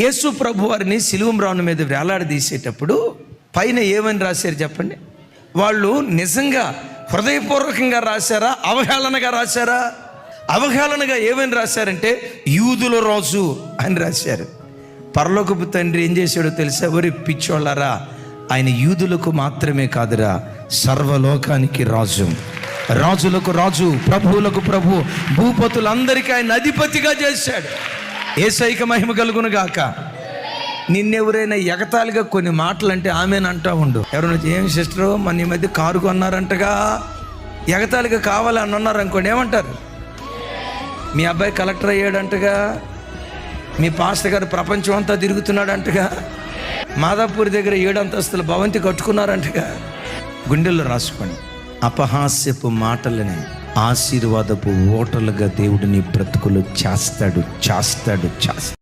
యేసు ప్రభు వారిని సిలువం రాను మీద వేలాడదీసేటప్పుడు పైన ఏమని రాశారు చెప్పండి? వాళ్ళు నిజంగా హృదయపూర్వకంగా రాశారా? అవహేళనగా రాశారా? అవహేళనగా ఏమని రాశారంటే యూదుల రాజు అని రాశారు. పరలోకపు తండ్రి ఏం చేశాడో తెలుసా? ఎవరి పిచ్చోళ్ళరా ఆయన యూదులకు మాత్రమే కాదురా సర్వలోకానికి రాజు. రాజులకు రాజు ప్రభువులకు ప్రభు భూపతులందరికీ ఆయన అధిపతిగా చేశాడు. ఏసైక మహిమ కలుగును గాక. నిన్నెవరైనా ఎగతాళిగా కొన్ని మాటలు అంటే ఆమెను అంటా ఉండు. ఎవరైనా ఏం సిస్టరు మన ఈ మధ్య కారు కొన్నారంటగా? ఎగతాళిగా కావాలని అన్నారు అనుకోండి ఏమంటారు? మీ అబ్బాయి కలెక్టర్ అయ్యాడంటగా? మీ పాస్టర్ గారు ప్రపంచం అంతా తిరుగుతున్నాడంటగా? మాదాపూర్ దగ్గర ఏడు అంతస్తుల భవంతి కట్టుకున్నారంటగా? గుండెల్లో రాసుకోండి. అపహాస్యపు మాటలని ఆశీర్వాదపు ఓటలుగా దేవుడిని బ్రతుకులు చేస్తాడు చేస్తాడు చేస్తాడు.